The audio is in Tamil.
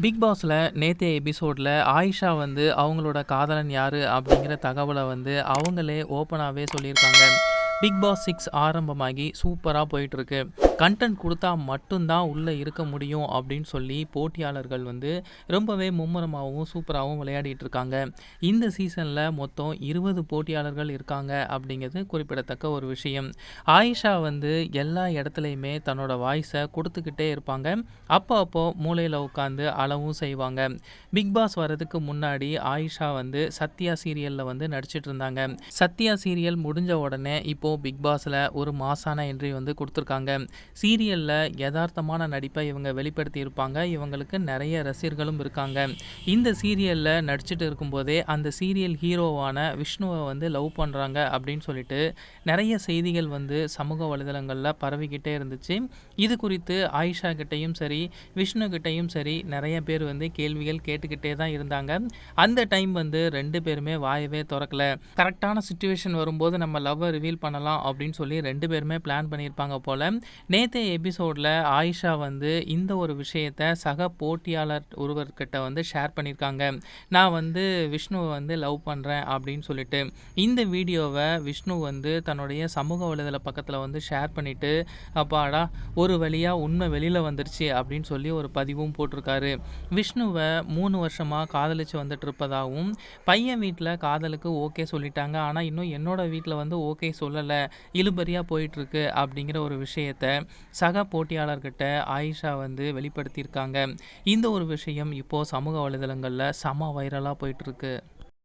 பிக் பாஸில் நேத்தைய எபிசோடில் ஆயிஷா வந்து அவங்களோட காதலன் யார் அப்படிங்கிற தகவலை வந்து அவங்களே ஓப்பனாகவே சொல்லியிருக்காங்க. பிக் பாஸ் சிக்ஸ் ஆரம்பமாகி சூப்பராக போயிட்டுருக்கு கண்டென்ட் கொடுத்தா மட்டும்தான் உள்ளே இருக்க முடியும் அப்படின்னு சொல்லி போட்டியாளர்கள் வந்து ரொம்பவே மும்முரமாகவும் சூப்பராகவும் விளையாடிட்டு இருக்காங்க. இந்த சீசனில் மொத்தம் இருபது போட்டியாளர்கள் இருக்காங்க அப்படிங்கிறது குறிப்பிடத்தக்க ஒரு விஷயம். ஆயிஷா வந்து எல்லா இடத்துலையுமே தன்னோட வாய்ஸை கொடுத்துக்கிட்டே இருப்பாங்க. அப்போ அப்போ மூளையில் உட்காந்து அளவும் செய்வாங்க. பிக் பாஸ் வர்றதுக்கு முன்னாடி ஆயிஷா வந்து சத்யா சீரியலில் வந்து நடிச்சிட்டு இருந்தாங்க. சத்யா சீரியல் முடிஞ்ச உடனே இப்போது பிக் பாஸில் ஒரு மாசான என்ட்ரி வந்து கொடுத்துருக்காங்க. சீரியலில் யதார்த்தமான நடிப்பை இவங்க வெளிப்படுத்தி இருப்பாங்க இவங்களுக்கு நிறைய ரசிகர்களும் இருக்காங்க. இந்த சீரியலில் நடிச்சிட்டு இருக்கும்போதே அந்த சீரியல் ஹீரோவான விஷ்ணுவை வந்து லவ் பண்ணுறாங்க அப்படின்னு சொல்லிட்டு நிறைய செய்திகள் வந்து சமூக வலைதளங்களில் பரவிக்கிட்டே இருந்துச்சு. இது குறித்து ஆயிஷா கிட்டேயும் சரி விஷ்ணு கிட்டேயும் சரி நிறைய பேர் வந்து கேள்விகள் கேட்டுக்கிட்டே தான் இருந்தாங்க. அந்த டைம் வந்து ரெண்டு பேருமே வாயவே திறக்கல. கரெக்டான சுச்சுவேஷன் வரும்போது நம்ம லவ்வை ரிவீல் பண்ணலாம் அப்படின்னு சொல்லி ரெண்டு பேருமே பிளான் பண்ணியிருப்பாங்க போல். நேற்றைய எபிசோடில் ஆயிஷா வந்து இந்த ஒரு விஷயத்தை சக போட்டியாளர் ஒருவர்கிட்ட வந்து ஷேர் பண்ணியிருக்காங்க நான் வந்து விஷ்ணுவை வந்து லவ் பண்ணுறேன் அப்படின்னு சொல்லிட்டு. இந்த வீடியோவை விஷ்ணு வந்து தன்னுடைய சமூக வலைதள பக்கத்தில் வந்து ஷேர் பண்ணிவிட்டு அப்பாடா ஒரு வழியாக உண்மை வெளியில் வந்துருச்சு அப்படின்னு சொல்லி ஒரு பதிவும் போட்டிருக்காரு. விஷ்ணுவை மூணு வருஷமாக காதலிச்சு வந்துட்டு இருப்பதாகவும் பையன் வீட்டில் காதலுக்கு ஓகே சொல்லிட்டாங்க. ஆனால் இன்னும் என்னோட வீட்டில் வந்து ஓகே சொல்லலை. இழுபறியாக போயிட்டுருக்கு அப்படிங்கிற ஒரு விஷயத்த சக போட்டியாளர்கிட்ட ஆயிஷா வந்து வெளிப்படுத்தியிருக்காங்க. இந்த ஒரு விஷயம் இப்போது சமூக வலைதளங்களில் சம வைரலாக போயிட்டுருக்கு